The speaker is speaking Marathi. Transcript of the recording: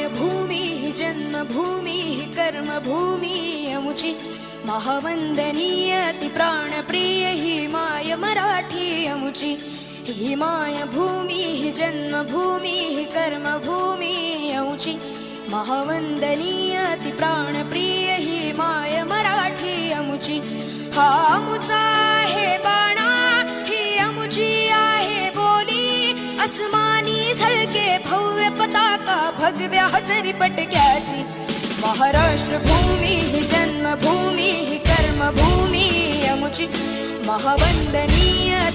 मायभूमी जन्मभूमि जन्मभूमी हि कर्मभूमी अमुची महावंदनीय ती प्राणप्रिय ही माय मराठी अमुची ही मायभूमी हि हि कर्मभूमी अमुची महावंदनीय ती प्राणप्रिय ही माय मराठी अमुची हा अमुचा आहे बाणा ही अमुची आहे बोली. अस्मानी झळके भव्य पताका भगव्या हजरी पटक्याची. महाराष्ट्र भूमी ही जन्मभूमी कर्मभूमी अमुची. महावंदनीय